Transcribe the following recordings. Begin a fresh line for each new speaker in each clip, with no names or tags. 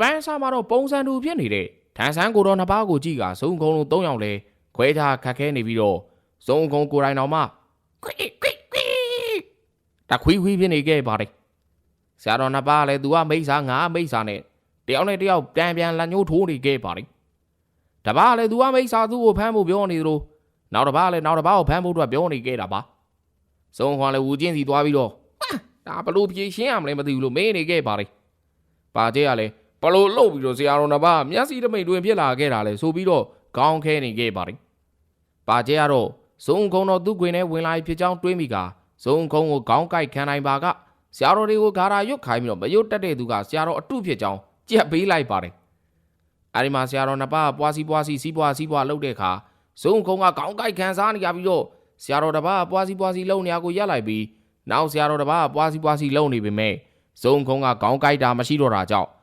ပိုင်းအစားမှာတော့ပုံစံတူဖြစ်နေတဲ့ထန်ဆန်းကိုတော်နှစ်ပါးကိုကြည့်ကစုံကုံလုံး၃ယောက်လဲခွဲခြားခတ်ခဲနေပြီးတော့စုံကုံကိုယ်တိုင်တော်မှခွိခွိခွိတခွီခွီဖြစ်နေခဲ့ပါတယ်ဆရာတော်နှစ်ပါးလည်းသူကမိစ္ဆာငါမိစ္ဆာနဲ့တယောက်နဲ့တယောက်ပြန်ပြန်လက်ညှိုးထိုးနေခဲ့ပါတယ်တပားလည်းသူကမိစ္ဆာသူ့ကိုဖမ်းဖို့ပြောနေသလိုနောက်တစ်ပါးလည်းနောက်တစ်ပါးကိုဖမ်းဖို့အတွက်ပြောနေခဲ့တာပါစုံခွန်လည်းဝူချင်းစီသွားပြီးတော့ဟာဒါဘလို့ဖြေရှင်းရမလဲမသိဘူးလို့မေးနေခဲ့ပါတယ်ပါကျဲကလည်း ဘလို့လှုပ်ပြီးတော့ဆရာတော်နှစ်ပါးမျက်စိတမိတ်တွင်ဖြစ်လာခဲ့တာလေဆိုပြီးတော့ခေါင်းခဲနေခဲ့ပါတယ်။ပါကျဲကတော့ဇုံကုံတော်သူ့ခွင်ထဲဝင်လာဖြစ်ကြောင်းတွေးမိကဇုံကုံကိုခေါင်းကိုက်ခံနိုင်ပါကဆရာတော်တွေကိုဂါရာရွတ်ခိုင်းပြီးတော့မရွတ်တက်တဲ့သူကဆရာတော်အတုဖြစ်ကြောင်းကြက်ပေးလိုက်ပါတယ်။အဲဒီမှာဆရာတော်နှစ်ပါးပွားစီပွားစီစီးပွားစီးပွားလှုပ်တဲ့အခါဇုံကုံကခေါင်းကိုက်ခံစားနေကြပြီးတော့ဆရာတော်တစ်ပါးပွားစီပွားစီလှုပ်နေရကိုရက်လိုက်ပြီးနောက်ဆရာတော်တစ်ပါးပွားစီပွားစီလှုပ်နေပေမဲ့ဇုံကုံကခေါင်းကိုက်တာမရှိတော့တာကြောင့်။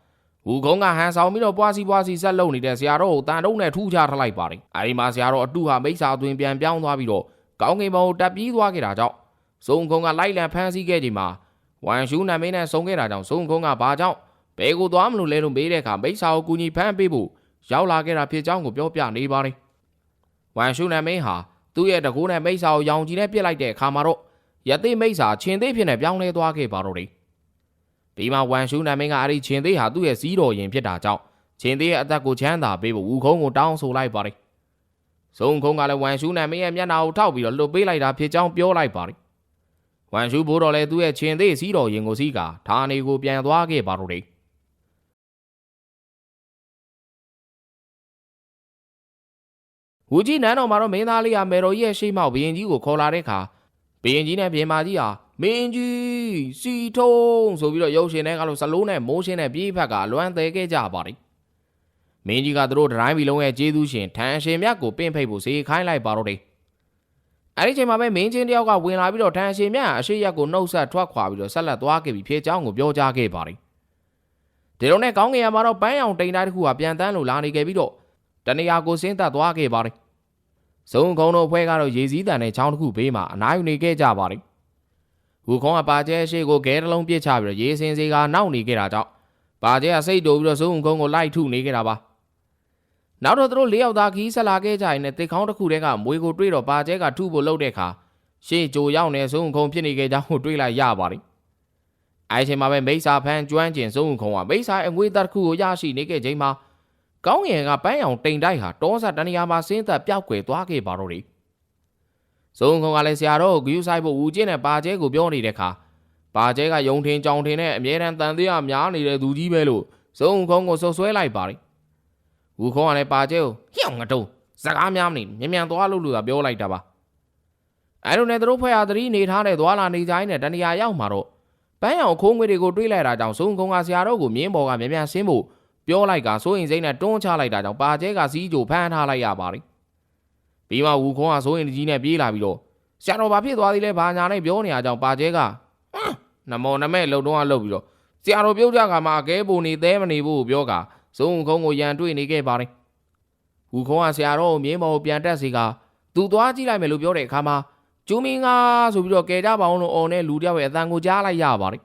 ဦးကုန်းကဟန်ဆောင်ပြီးတော့ပွားစီပွားစီဆက်လုံနေတဲ့ဆရာတော်ကိုတန်တုံးနဲ့ထူးခြားထလိုက်ပါတယ်။အဲဒီမှာဆရာတော်အတုဟာမိစ္ဆာသွင်းပြန်ပြောင်းသွားပြီးတော့ကောင်းကင်ဘုံကိုတက်ပြေးသွားခဲ့တာကြောင့်ဇုံကုန်းကလိုက်လံဖမ်းဆီးခဲ့ချိန်မှာဝမ်ရှူးနာမင်းနဲ့ဆုံခဲ့တာကြောင့်ဇုံကုန်းကဘာကြောင့်ဘယ်ကိုသွားမလို့လဲလို့မေးတဲ့အခါမိစ္ဆာကိုကူညီဖမ်းပေးဖို့ရောက်လာခဲ့တာဖြစ်ကြောင်းကိုပြောပြနေပါတယ်။ဝမ်ရှူးနာမင်းဟာသူ့ရဲ့တကူနဲ့မိစ္ဆာကိုရောင်ကြီးနဲ့ပြစ်လိုက်တဲ့အခါမှာတော့ယသိမိစ္ဆာချင်းသေးဖြစ်နေပြောင်းလဲသွားခဲ့ပါတော့တယ်။ ဒီမှာဝမ်ရှူးနာမင်းကအဲ့ဒီချင်းသေးဟာသူ့ရဲ့စီးတော်ရင်ဖြစ်တာကြောင့်ချင်းသေးရဲ့အသက်ကိုချမ်းသာပေးဖို့ဝူခုံးကိုတောင်းဆိုလိုက်ပါတယ်။ဇုံခုံးကလည်းဝမ်ရှူးနာမင်းရဲ့မျက်နှာကိုထောက်ပြီးတော့လွတ်ပေးလိုက်တာဖြစ်ကြောင်းပြောလိုက်ပါတယ်။ဝမ်ရှူးဘိုးတော်လည်းသူ့ရဲ့ချင်းသေးစီးတော်ရင်ကိုစီးကဌာနေကိုပြန်သွားခဲ့ပါတော့တယ်။ဝူကြီးနန်းတော်မှာတော့မင်းသားလေးကမေတော်ကြီးရဲ့ရှေ့မောက်ဘရင်ကြီးကိုခေါ်လာတဲ့အခါဘရင်ကြီးနဲ့ဘရင်မကြီးဟာမင်းကြီးစီထုံးဆိုပြီးတော့ရုပ်ရှင်ထဲကလို့ဇလုံးနဲ့မိုးရှင်းနဲ့ပြေးဖက်ကလွမ်းသေးခဲ့ကြပါလိမ့်မင်းကြီးကသူတို့ဒရိုင်းပြည်လုံးရဲ့ကျေးဇူးရှင်ထန်ရှင်မြတ်ကိုပင့်ဖိတ်ဖို့စေခိုင်းလိုက်ပါတော့တယ်အဲ့ဒီချိန်မှာပဲမင်းချင်းတယောက်ကဝင်လာပြီးတော့ထန်ရှင်မြတ်အရှိရက်ကိုနှုတ်ဆက်ထွက်ခွာပြီးတော့ဆက်လက်သွားခဲ့ပြီးဖြေချောင်းကိုပြောကြားခဲ့ပါလိမ့်ဒီလိုနဲ့ကောင်းကင်ယံမှာတော့ပန်းရောင်တိန်တိုင်းတစ်ခုကပြန်တန်းလို့လာနေခဲ့ပြီးတော့တနေရာကိုဆင်းသက်သွားခဲ့ပါလိမ့်ဇုံခုံတို့အဖွဲ့ကတော့ရေစည်းတန်တဲ့ချောင်းတစ်ခုဘေးမှာအနားယူနေခဲ့ကြပါလိမ့် ဟူခေါင်းကပါကျဲရှိကိုခဲတစ်လုံးပြစ်ချပြီးတော့ရေစင်စီကနောက်နေခဲ့တာကြောင့်ပါကျဲကစိတ်တူပြီးတော့ဇုံကုန်းကိုလိုက်ထုနေခဲ့တာပါနောက်တော့သူတို့၄ယောက်သားခီးဆက်လာခဲ့ကြရင်လည်းတစ်ခေါင်းတစ်ခုတည်းကမွေကိုတွေးတော့ပါကျဲကထုဖို့လှုပ်တဲ့အခါရှေ့ကြိုရောက်နေဇုံကုန်းဖြစ်နေခဲ့ကြောင်းကိုတွေးလိုက်ရပါတယ်အဲအချိန်မှာပဲမိစ္ဆာဖန်းကျွမ်းကျင်ဇုံကုန်းကမိစ္ဆာအငွေသားတစ်ခုကိုရရှိနေခဲ့ချိန်မှာကောင်းငယ်ကပန်းရောင်တိမ်တိုက်ဟာတောဆက်တနေရာမှာဆင်းသက်ပျောက်ကွယ်သွားခဲ့ပါတော့တယ် ဇုံခုံကလည်းဆရာတော်ကိုဂယူးဆိုင်ဖို့ဦးကျင်းနဲ့ပါကျဲကိုပြောနေတဲ့အခါပါကျဲကယုံထင်ကြောင်ထင်နဲ့အမြဲတမ်းတန်သေးရများနေတဲ့သူကြီးပဲလို့ဇုံခုံကိုဆုပ်ဆွဲလိုက်ပါတယ်။ဦးခုံကလည်းပါကျဲကိုဟျောင်းငတုံးစကားများမနေမြန်မြန်သွားလို့လို့သာပြောလိုက်တာပါ။အဲလိုနဲ့သူတို့ဖွဲ့ဟာသတိနေထားတဲ့သွာလာနေကြိုင်းနဲ့တဏှာရောက်မှာတော့ပန်းရောင်ခိုးငွေတွေကိုတွေးလိုက်တာကြောင့်ဇုံခုံကဆရာတော်ကိုမြင်းပေါ်ကမြန်မြန်ဆင်းဖို့ပြောလိုက်ကစိုးရင်စိမ့်နဲ့တွန်းချလိုက်တာကြောင့်ပါကျဲကစီးကြိုဖမ်းထားလိုက်ရပါတယ်။ ပြီးမှဝူခုံကစိုးရင်ကြီးနဲ့ပြေးလာပြီးတော့ဆရာတော်ဘာဖြစ်သွားသေးလဲဘာညာနဲ့ပြောနေရကြောင်းပါကျဲကဟမ်နမောနမဲ့လှုပ်တော့လှုပ်ပြီးတော့ဆရာတော်ပြုတ်ကြကမှအကဲပုံနေသေးမနေဘူးပြောကဇုံခုံကိုရန်တွေ့နေခဲ့ပါတယ်ဟူခုံးကဆရာတော်ကိုမြင်းမော်ကိုပြန်တက်စီကသူသွားကြည့်လိုက်မယ်လို့ပြောတဲ့အခါမှာကျူမင်းကဆိုပြီးတော့ကဲကြပါအောင်လို့အော်နဲ့လူတယောက်ရဲ့အတန်ကိုကြားလိုက်ရပါတယ်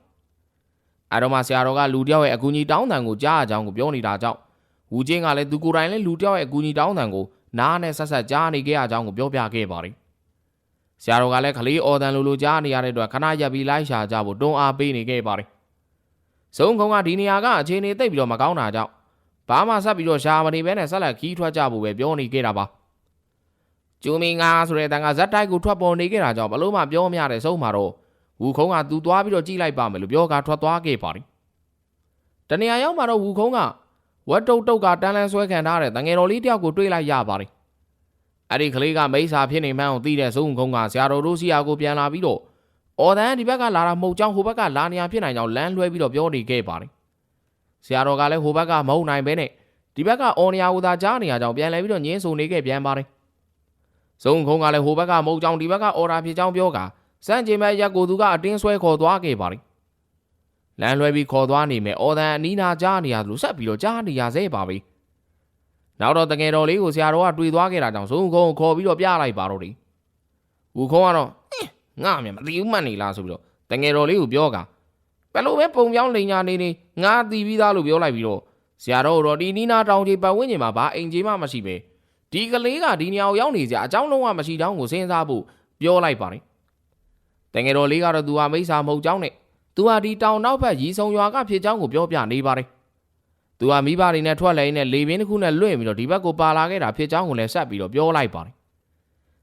အဲတော့မှဆရာတော်ကလူတယောက်ရဲ့အကူကြီးတောင်းတန်ကိုကြားအကြောင်းကိုပြောနေတာကြောင့်ဝူချင်းကလည်းသူကိုယ်တိုင်လည်းလူတယောက်ရဲ့အကူကြီးတောင်းတန်ကို နားနဲ့ဆက်ဆက်ကြားနေခဲ့အကြောင်းကိုပြောပြခဲ့ပါတယ်ဆရာတော်ကလည်းခလေးအော်တန်လိုလိုကြားနေရတဲ့အတွက်ခဏရပ်ပြီးလိုက်ရှာကြဖို့တွန်းအားပေးနေခဲ့ပါတယ်။ဇုံကုန်းကဒီနေရာကအခြေအနေသိပ်ပြီးတော့မကောင်းတာကြောင့်ဘာမှဆက်ပြီးတော့ရှာမနေဘဲနဲ့ဆက်လက်ခီးထွက်ကြဖို့ပဲပြောနေခဲ့တာပါ။ကျူမင်းငါဆိုတဲ့တန်ကဇက်တိုက်ကိုထွက်ပေါ်နေခဲ့တာကြောင့်ဘလို့မှပြောမရတဲ့ဆုံးမှာတော့ဝူခုံးကသူသွားပြီးတော့ကြည့်လိုက်ပါမယ်လို့ပြောကထွက်သွားခဲ့ပါတယ်။တနေရာရောက်မှာတော့ဝူခုံးက ဝတ်တုတ်တုတ်ကတန်းလန်းဆွဲခံထားတဲ့တငယ်တော်လေးတယောက်ကိုတွေ့လိုက်ရပါတယ်အဲ့ဒီကလေးကမိစ္ဆာဖြစ်နေမှန်းကိုသိတဲ့ဇုံခုံကဆရာတော်တို့စီယာကိုပြန်လာပြီးတော့အော်တန်ဒီဘက်ကလာတာမဟုတ်ကြောင်းဟိုဘက်ကလာနေရဖြစ်နိုင်ကြောင်းလမ်းလွှဲပြီးတော့ပြောနေခဲ့ပါတယ်ဆရာတော်ကလည်းဟိုဘက်ကမဟုတ်နိုင်ပဲနဲ့ဒီဘက်ကအော်နေရဟူသာကြားနေရကြောင်းပြန်လဲပြီးတော့ညင်းဆိုနေခဲ့ပြန်ပါတယ်ဇုံခုံကလည်းဟိုဘက်ကမဟုတ်ကြောင်းဒီဘက်ကအော်ဒါဖြစ်ကြောင်းပြောကစန့်ကျင်မဲ့ရက်ကိုသူကအတင်းဆွဲခေါ်သွားခဲ့ပါတယ် လမ်းလွဲပြီးခေါ်သွားနေမယ်အော်တန်အနီးနာကြားနေရသလိုဆက်ပြီးတော့ကြားနေရစေပါပဲနောက်တော့တကယ်တော်လေးကိုဆရာတော်ကတွေ့သွားခဲ့တာကြောင့်ဇုံခုံခေါ်ပြီးတော့ပြလိုက်ပါတော့တယ်ဦးခုံကတော့ငါ့အမြင်မသိဘူးမှတ်နေလားဆိုပြီးတော့တကယ်တော်လေးကိုပြောကဘယ်လိုပဲပုံပြောင်းလိန်ညာနေနေငါတီးပြီးသားလို့ပြောလိုက်ပြီးတော့ဆရာတော်တော်ဒီနီနာတောင်ကြီးပတ်ဝန်းကျင်မှာဗာအိမ်ကြီးမှမရှိပဲဒီကလေးကဒီနေရာကိုရောက်နေကြအကြောင်းလုံးဝမရှိတောင်းကိုစဉ်းစားဖို့ပြောလိုက်ပါတယ်တကယ်တော်လေးကတော့သူဟာမိစ္ဆာမဟုတ်ကြောင်းနဲ့ သူဟာဒီတောင်နောက်ဘက်ရီဆုံရွာကဖြစ်ကြောင်းကိုပြောပြနေပါတယ်သူဟာမိဘတွေနဲ့ထွက်လာရင်းနဲ့လေပင်တစ်ခုနဲ့လွင့်ပြီးတော့ဒီဘက်ကိုပါလာခဲ့တာဖြစ်ကြောင်းကိုလည်းဆက်ပြီးတော့ပြောလိုက်ပါတယ်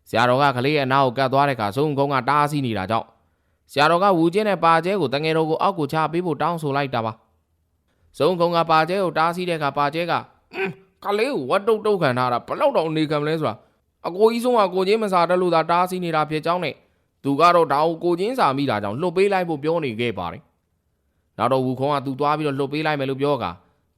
ဆရာတော်ကကလေးရဲ့အနာကိုကတ်သွားတဲ့အခါဆုံးကုန်းကတားဆီးနေတာကြောင့်ဆရာတော်ကဝူကျင်းနဲ့ပါကျဲကိုတငယ်တော်ကိုအောက်ကိုချပေးဖို့တောင်းဆိုလိုက်တာပါဆုံးကုန်းကပါကျဲကိုတားဆီးတဲ့အခါပါကျဲကအင်းကလေးကိုဝတ်တုတ်တုတ်ခံထားတာဘလောက်တော့အနေခံမလဲဆိုတာအကိုကြီးဆုံးကကိုချင်းမစားတတ်လို့သာတားဆီးနေတာဖြစ်ကြောင်းနဲ့ သူကတော့ဒါကိုကိုချင်းစာမိတာကြောင့်လှုပ်ပေးလိုက်ဖို့ပြောနေခဲ့ပါတယ်နောက်တော့ဝူခုံးကသူသွားပြီးတော့လှုပ်ပေးလိုက်မယ်လို့ပြောက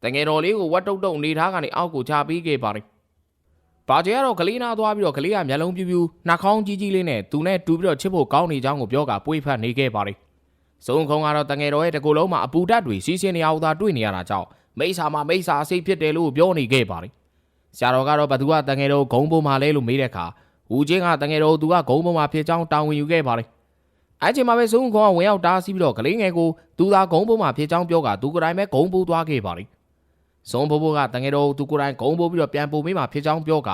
တငယ်တော်လေးကိုဝတ်တုတ်တုတ်အနေထားကနေအောက်ကိုချပေးခဲ့ပါတယ်။ဘာကျဲကတော့ကလေးနာသွားပြီးတော့ကလေးကမျက်လုံးပြူးပြူးနှာခေါင်းကြီးကြီးလေးနဲ့သူနဲ့တူပြီးတော့ချစ်ဖို့ကောင်းနေကြောင်းကိုပြောကပွေးဖတ်နေခဲ့ပါလေ။စုံခုံကတော့တငယ်တော်ရဲ့တကူလုံးမှာအပူဓာတ်တွေစီးစင်းနေအောင်သာတွေ့နေရတာကြောင့်မိစ္ဆာမှာမိစ္ဆာအစိတ်ဖြစ်တယ်လို့ပြောနေခဲ့ပါလေ။ဆရာတော်ကတော့ဘသူကတငယ်တော်ဂုံပုံမှာလဲလို့မေးတဲ့အခါ ဦးချင်းကတငယ်တော်သူကဂုံပုံမှာဖြစ်ကြောင်းတောင်းဝင်ယူခဲ့ပါလေ။အဲ့ချိန်မှာပဲစုံခုံကဝင်ရောက်တားဆီးပြီးတော့ကလေးငယ်ကိုသူသာဂုံပုံမှာဖြစ်ကြောင်းပြောကသူကတိုင်းပဲဂုံပိုးသွားခဲ့ပါလေ။စုံဘိုးဘိုးကတငယ်တော်သူကိုယ်တိုင်ဂုံပိုးပြီးတော့ပြန်ပို့ပေးမှဖြစ်ကြောင်းပြောက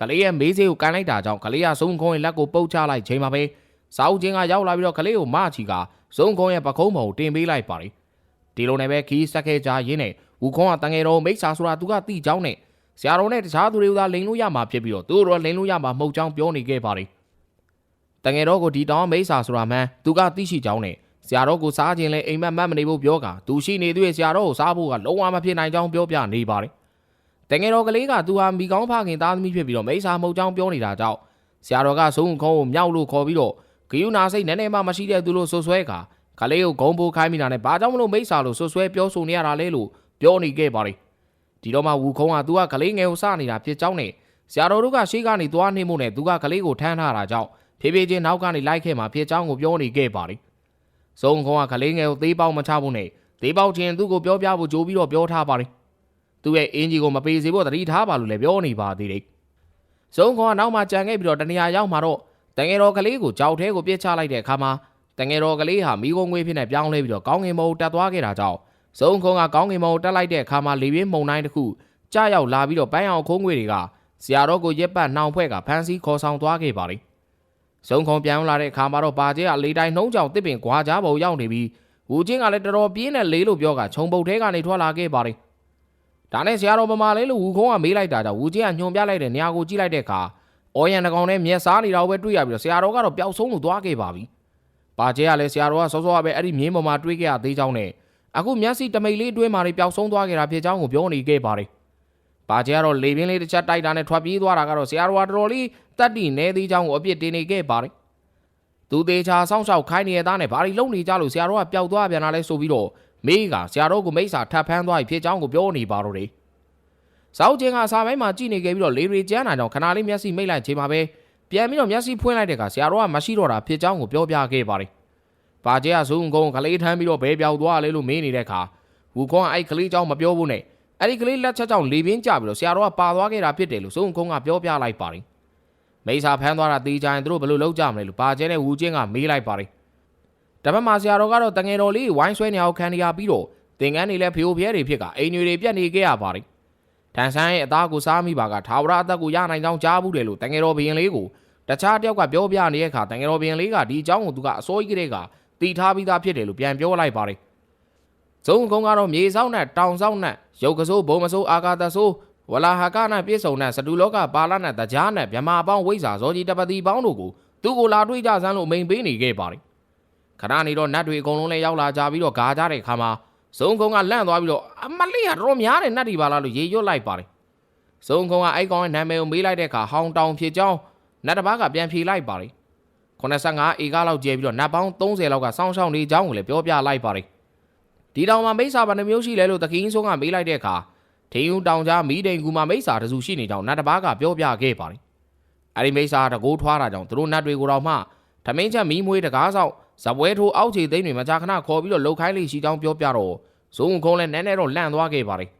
ကလေးရဲ့မေးစေးကိုကန်လိုက်တာကြောင့်ကလေးကစုံခုံးရဲ့လက်ကိုပုတ်ချလိုက်ချိန်မှာပဲစာအုပ်ချင်းကရောက်လာပြီးတော့ကလေးကိုမချီကစုံခုံးရဲ့ပခုံးပေါ်ကိုတင်ပေးလိုက်ပါလေဒီလိုနဲ့ပဲခီးဆက်ခဲ့ကြရင်းနဲ့ဦးခုံးကတငယ်တော်မိတ်ဆာဆိုတာသူကတိကြောင်းနဲ့ ဆရာတော်နဲ့တခြားသူတွေကလိန်လို့ရမှာဖြစ်ပြီးတော့သူတို့လိန်လို့ရမှာမဟုတ်ကြောင်းပြောနေခဲ့ပါလေတငယ်တော်ကိုဒီတောင်းမိတ်ဆာဆိုတာမှန်သူကသိရှိကြောင်းနဲ့ဆရာတော်ကိုစားခြင်းလဲအိမ်မက်မက်မနေဖို့ပြောကသူရှိနေသူရဲ့ဆရာတော်ကိုစားဖို့ကလုံးဝမဖြစ်နိုင်ကြောင်းပြောပြနေပါလေတငယ်တော်ကလေးကသူဟာမိကောင်းဖခင်သားသမီးဖြစ်ပြီးတော့မိစ္ဆာမဟုတ်ကြောင်းပြောနေတာကြောင့်ဆရာတော်ကဆုံးခုံးကိုမြောက်လို့ခေါ်ပြီးတော့ဂယုနာစိတ်နည်းနည်းမှမရှိတဲ့သူလို့ဆွဆွဲခါကလေးကိုဂုံပိုးခိုင်းမိတာနဲ့ဘာကြောင့်မလို့မိစ္ဆာလို့ဆွဆွဲပြောဆိုနေရတာလဲလို့ပြောနေခဲ့ပါလေ ဒီတော့မှဝူခုံးကသူကကလေးငယ်ကိုစနေတာဖြစ်ကြောင်းနဲ့ဆရာတော်တို့ကရှေ့ကနေသွားနေမှုနဲ့သူကကလေးကိုထမ်းထားတာကြောင့်ဖြည်းဖြည်းချင်းနောက်ကနေလိုက်ခဲ့မှဖြစ်ကြောင်းကိုပြောနေခဲ့ပါလေဆုံးခုံးကကလေးငယ်ကိုသေးပေါက်မချဖို့နဲ့သေးပေါက်ချင်းသူ့ကိုပြောပြဖို့ကြိုးပြီးတော့ပြောထားပါလေသူ့ရဲ့အင်ဂျီကိုမပေးစေဖို့တတိထားပါလို့လည်းပြောနေပါသေးတယ်။စုံခေါ်နောက်မှကြံခဲ့ပြီးတော့တနေရာရောက်မှာတော့တငယ်တော်ကလေးကိုကြောက်ထဲကိုပြစ်ချလိုက်တဲ့အခါမှာတငယ်တော်ကလေးဟာမိကုံငွေဖြစ်နေပြောင်းလဲပြီးတော့ကောင်းငင်မုံတက်သွားခဲ့တာကြောင့် စုံခုံကကောင်းငင်မုံတက်လိုက်တဲ့အခါမှာလေပြင်းမုံတိုင်းတစ်ခုကြားရောက်လာပြီးတော့ပန်းအောင်ခိုးငွေတွေကဆရာတော်ကိုရက်ပတ်နှောင်ဖွဲ့ကဖမ်းဆီးခေါ်ဆောင်သွားခဲ့ပါလေ။စုံခုံပြန်လာတဲ့အခါမှာတော့ပါကျဲကလေတိုင်းနှုံးကြောင်တစ်ပင်ကွာကြားပေါ်ရောက်နေပြီးဝူချင်းကလည်းတော်တော်ပြင်းတဲ့လေးလို့ပြောကခြုံပုတ်ထဲကနေထွက်လာခဲ့ပါလေ။ဒါနဲ့ဆရာတော်မမလေးလို့ဝူခုံးကမေးလိုက်တာကြောင့်ဝူချင်းကညွန်ပြလိုက်တဲ့နေရာကိုကြည့်လိုက်တဲ့အခါအော်ရန်တကောင်နဲ့မျက်စားနေတာကိုပဲတွေ့ရပြီးတော့ဆရာတော်ကတော့ပျောက်ဆုံးလို့သွားခဲ့ပါပြီ။ပါကျဲကလည်းဆရာတော်ကစောစောကပဲအဲ့ဒီမြင်းပေါ်မှာတွေ့ခဲ့ရသေးကြောင်းနဲ့ အခုမျက်စိတမိတ်လေးတွင်းမှာပျောက်ဆုံးသွားခဲ့တာဖြစ်ကြောင်းကိုပြောနေခဲ့ပါတယ်။ပါကျဲကတော့လေပင်လေးတစ်ချက်တိုက်တာနဲ့ထွက်ပြေးသွားတာကတော့ဆရာတော်ကတော်တော်လေးတတ်တည်နေသေးကြောင်းကိုအပြစ်တင်နေခဲ့ပါတယ်။သူသေးချာစောင့်ရှောက်ခိုင်းနေတဲ့သားနဲ့ဘာတွေလုံနေကြလို့ဆရာတော်ကပျောက်သွားပြန်လာလဲဆိုပြီးတော့မေးကဆရာတော်ကိုမိစ္ဆာထပ်ဖမ်းသွားပြီဖြစ်ကြောင်းကိုပြောနေပါတော့တယ်။စောက်ချင်းကစာမိုင်းမှာကြည့်နေခဲ့ပြီးတော့လေရီကျန်းတာကြောင့်ခဏလေးမျက်စိမိတ်လိုက်ချိန်မှာပဲပြန်ပြီးတော့မျက်စိဖွင့်လိုက်တဲ့အခါဆရာတော်ကမရှိတော့တာဖြစ်ကြောင်းကိုပြောပြခဲ့ပါတယ်။ ပါကျဲကဇုံကုန်းကလေးထမ်းပြီးတော့ဘဲပြောက်သွားလဲလို့မေးနေတဲ့အခါဝူကွန်ကအဲ့ကလေးကြောင့်မပြောဘူးနဲ့အဲ့ဒီကလေးလက်ချက်ကြောင့်လေပြင်းကျပြီးတော့ဆရာတော်ကပါသွားခဲ့တာဖြစ်တယ်လို့ဇုံကုန်းကပြောပြလိုက်ပါတယ်မိစာဖမ်းသွားတာတေးကြရင်တို့ဘယ်လိုလုပ်ကြမလဲလို့ပါကျဲနဲ့ဝူချင်းကမေးလိုက်ပါတယ်တပတ်မှာဆရာတော်ကတော့တငယ်တော်လေးဝိုင်းဆွဲနေအောင်ခံရပြီးတော့သင်္ကန်းတွေလည်းဖျို့ဖျဲတွေဖြစ်ကအင်တွေပြက်နေခဲ့ရပါတယ်တန်ဆန်းရဲ့အသားကိုစားမိပါကထာဝရအသက်ကိုရနိုင်ကြောင်းကြားဘူးတယ်လို့တငယ်တော်ဘရင်လေးကိုတခြားတယောက်ကပြောပြနေတဲ့အခါတငယ်တော်ဘရင်လေးကဒီအကြောင်းကိုသူကအစိုးရကြီးတဲ့က တီထားပြီးသားဖြစ်တယ်လို့ပြန်ပြောလိုက်ပါတယ်။ဇုံကုန်းကတော့မြေဆောင်နဲ့တောင်ဆောင်နဲ့ရုပ်ကစိုးဘုံမစိုးအာကာသစိုးဝလာဟာကနဲ့ပြည့်စုံတဲ့စတူလောကပါလာနဲ့တကြားနဲ့မြမာပေါင်းဝိဇ္ဇာဇောကြီးတပတိပေါင်းတို့ကိုသူ့ကိုလာတွေ့ကြစမ်းလို့အမိန်ပေးနေခဲ့ပါတယ်။ခဏနေတော့နတ်တွေအကုန်လုံးလည်းရောက်လာကြပြီးတော့ဂါကြတဲ့ခါမှာစုံကုန်းကလန့်သွားပြီးတော့အမလေးကတော်တော်များတယ်နတ်ဒီပါလားလို့ရေရွတ်လိုက်ပါတယ်စုံကုန်းကအဲ့ကောင်ရဲ့နာမည်ကိုမေးလိုက်တဲ့အခါဟောင်းတောင်ဖြစ်ကြောင်းနတ်တစ်ပါးကပြန်ဖြေလိုက်ပါတယ် 85ဧကလောက်ကျဲပြီးတော့နတ်ပေါင်း30လောက်ကစောင်းရှောင်းနေကြောင်းကိုလည်းပြောပြလိုက်ပါတယ်ဒီတောင်မှာမိစ္ဆာဘယ်နှမျိုးရှိလဲလို့တကင်းဆုံးကမေးလိုက်တဲ့အခါထင်းဦးတောင်ကြားမီးတိမ်ကူမှာမိစ္ဆာတစုရှိနေကြောင်းနတ်တစ်ပါးကပြောပြခဲ့ပါတယ်အဲ့ဒီမိစ္ဆာတကိုးထွားတာကြောင့်သူတို့နတ်တွေကိုတော့မှထမင်းချက်မီးမွေးတကားဆောင်ဇပွဲထိုးအောက်ခြေသိမ်းတွေမကြာခဏခေါ်ပြီးတော့လှုပ်ခိုင်းလိရှိကြောင်းပြောပြတော့ဇုံကုန်းလည်းနည်းနည်းတော့လန့်သွားခဲ့ပါတယ်